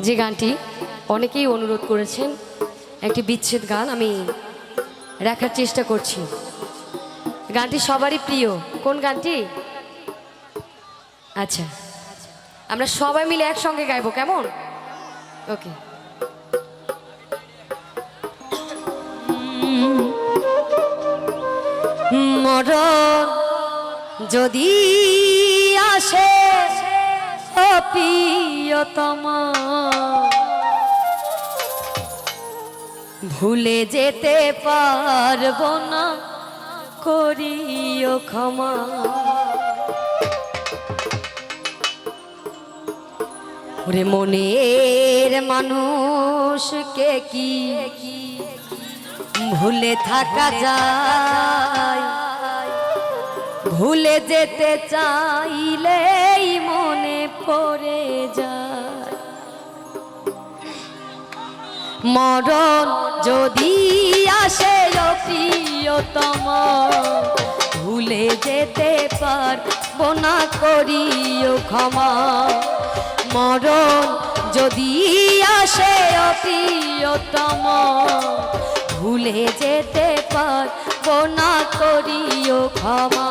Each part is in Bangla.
যে গানটি অনেকেই অনুরোধ করেছেন, একটি বিচ্ছেদ গান আমি রাখার চেষ্টা করছি। গানটি সবারই প্রিয়। কোন গানটি? আচ্ছা। আমরা সবাই মিলে একসঙ্গে গাইবো, কেমন? ওকে। মরণ যদি আসে ও প্রিয়তম। ভুলে যেতে পারব না, করিও ক্ষমা। ওরে মনের মানুষকে কি ভুলে থাকা যায়? ভুলে যেতে চাইলেই মনে পড়ে যায়। মরণ যদি আসে প্রিয়তম, ভুলে যেতে পারব না, করিও ক্ষমা। মরণ যদি আসে প্রিয়তম, ভুলে যেতে পারব না, করিও ক্ষমা।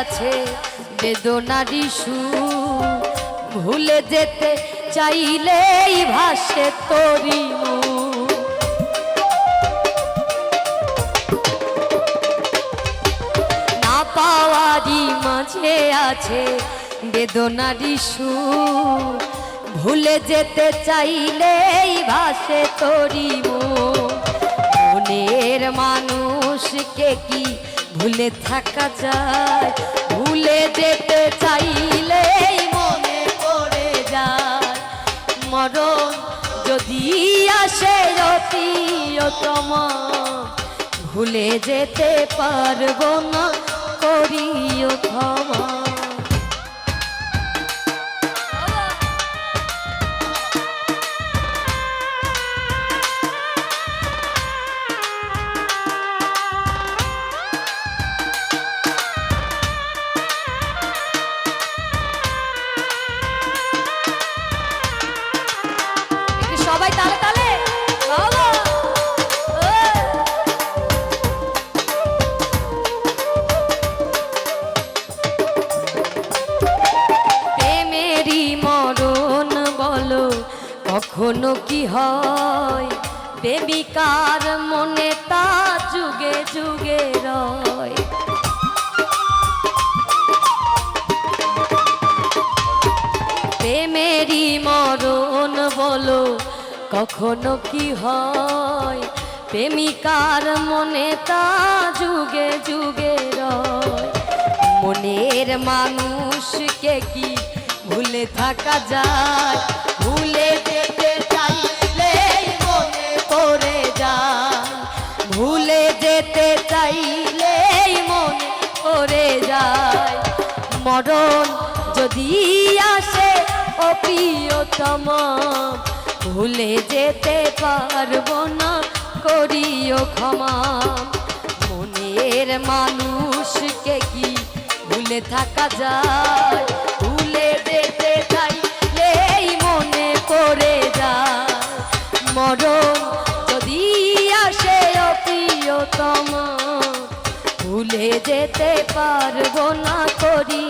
আছে বেদনারি সুর। ভুলে যেতে চাইলেই ভাসে তরি না পাওয়ারি মাঝে আছে বেদনারি সুর। ভুলে যেতে চাইলেই ভাসে তোরি মন। মনের মানুষকে কি ভুলে থাকা যায়, ভুলে যেতে চাইলে মনে পড়ে যায়। মরণ যদি আসে অতিয়তম ভুলে যেতে পারব না, করিও কখনো কি হয়? প্রেমিকার মনে তা যুগে যুগে রয়। প্রেমেরই মরণ বলো, কখনো কি হয়? প্রেমিকার মনে তা যুগে যুগে রয়। মনের মানুষকে কি ভুলে থাকা যায়? ভুলে মরণ যদি আসে ও প্রিয়তম ভুলে যেতে পারব না, করিও ক্ষমা। মনের মানুষকে কি ভুলে থাকা যায়? ভুলে যেতে চাইলেই মনে পড়ে যায়। মরণ যদি আসে ও প্রিয়তম ভুলে যেতে পারব না, করিও